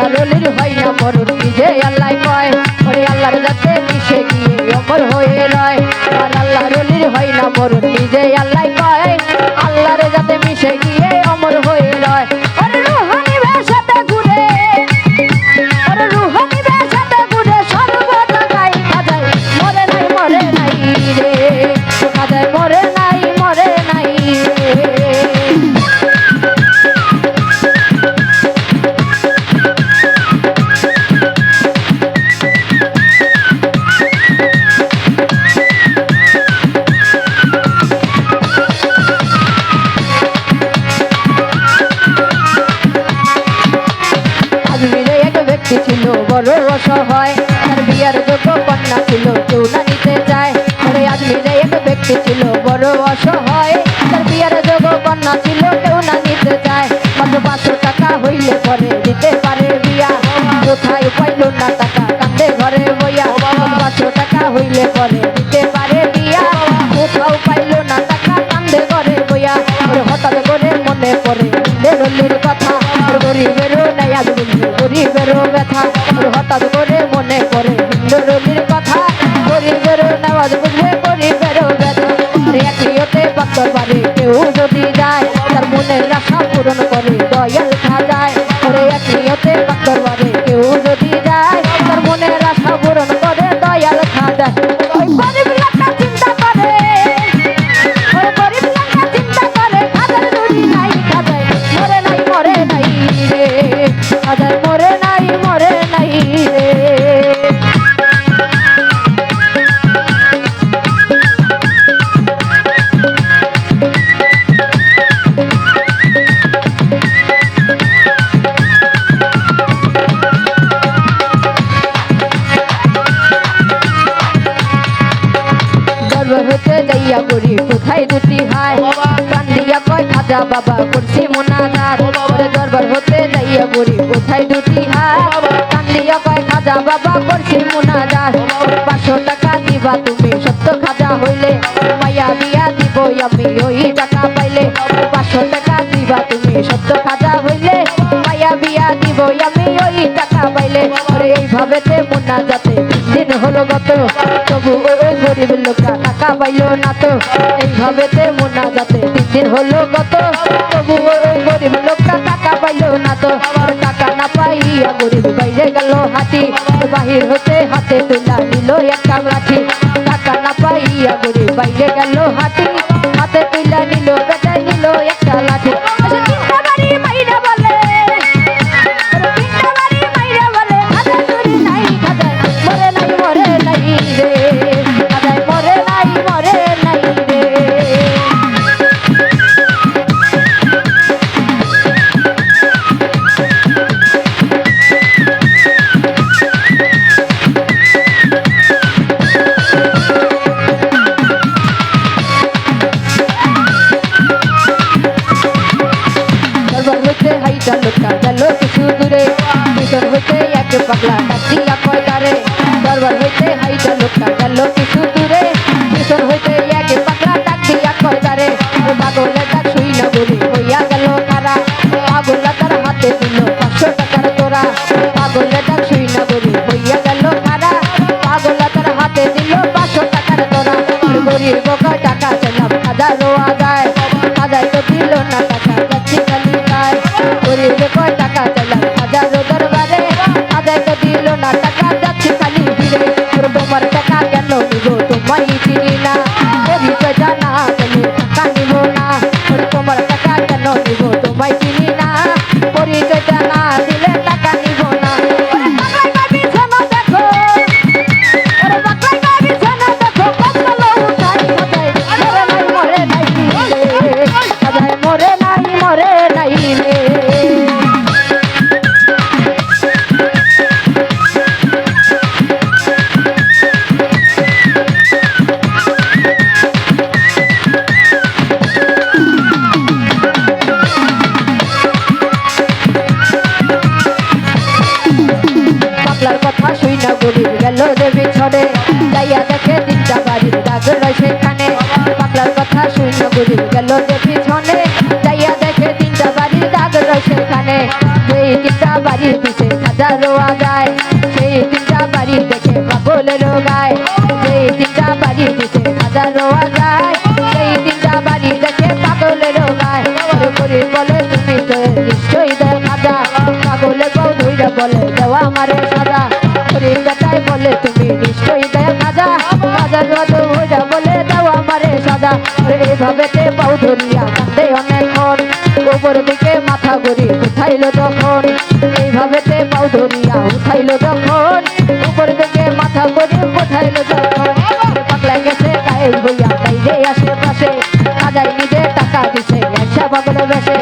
আল্লাহ রলির মরুর নিজে আল্লাহ কয়। ওরে আল্লাহর যাতে মিশে গিয়ে অমর হয়ে রয়। আর আল্লাহ রলির হয় না মরণ নিজে আল্লাহ ছিল, বড় অসহায় তার বিয়ার যোগ্য কন্যা ছিল, কেউ না নিতে চায়। আরে আজমিরে এক ব্যক্তি ছিল, বড় অসহায় তার বিয়ার যোগ্য কন্যা ছিল, কেউ না নিতে চায়। মাত্র পাঁচশো টাকা হইলে পরে দিতে পারে বিয়া। কোথায় পাইল না গরিবেরও ব্যথা হঠাৎ করে মনে পড়ে। বেরোলির কথা গরিবেরও নামাজ বুঝবে গরিবেরও ব্যথা। একই হতে পারতে পারে কেউ যদি যায়, তার মনের আশা পূরণ করে। দয়াল খাজা বাবা করছি মোনাজাত। ওরে দরবার হতে যাইয়া করি কোথায় দুটি হায় কান্দিয়া কয় খাজা বাবা করছি মোনাজাত। পাঁচশো টাকা দিবা তুমি সত্য খাজা হইলে। মাইয়া বিয়া দিব আমি ওই টাকা পাইলে। পাঁচশো টাকা দিবা তুমি সত্য খাজা হইলে। মাইয়া বিয়া দিব আমি ওই টাকা পাইলে। ওরে এইভাবে তে মোনা যাতে দিন হলো গত তবু ওই গরিব লোকটা টাকা পাইলো না তো। এইভাবে তে যাতে দিন হলো কত তবু গরিব লোকটা টাকা পাইল না তো। টাকা না পাইয়া গরিব বাইরে গেল হাতি বাহির হতে হাতে তুলা নিল একটা লাঠি। টাকা না পাইয়া গরিব বাইরে গেল হাতে গরিব বোকা টাকা চাইলাম হাজারো আদায় হাজার তো দিল না টাকা যাচ্ছি খালি গায় গরিব কয় টাকা চাইলাম হাজারো দরবারে আদায় তো দিল না টাকা যাচ্ছি খালি ভিড়ে তোর তোমার টাকা কেন নিব পাগলার কথা শুই না গরিব গেল দেবী ছড়ে যাইয়া দেখে তিনটা বাড়ির দাগ রয় সেখানে। পাগলার কথা শুই না গরিব গেল দেবী ছনে যাইয়া দেখে তিনটা বাড়ির দাগ রয় সেখানে। এই তিনটা বাড়ির পিছে রোয়া যায়। সেই তিনটা বাড়ি দেখে পাগলের গায় সেই তিনটা বাড়ি দিতে খাজা রোয়া যায়। সেই তিনটা বাড়ি দেখে পাগলের গায় করে বলে তুমি তো নিশ্চয়ই দেয় খাজা পাগলে বউ ধৈর্য বলে দেওয়া আমারে আমারে সাজা ওরে এভাবে তে বউ ধরিয়া কান্দে অনেকক্ষণ উপর দিকে মাথা ঘুরি, উঠাইলো তখন এইভাবে তে পাও ধরিয়া, উঠাইলো তখন উপর দিকে মাথা ঘুরি, উঠাইলো তখন পাগলা গেছে গায়ে হইয়া বাইরে আশেপাশে খাজাই নিজে টাকা দিছে। একশা পাগল বেশে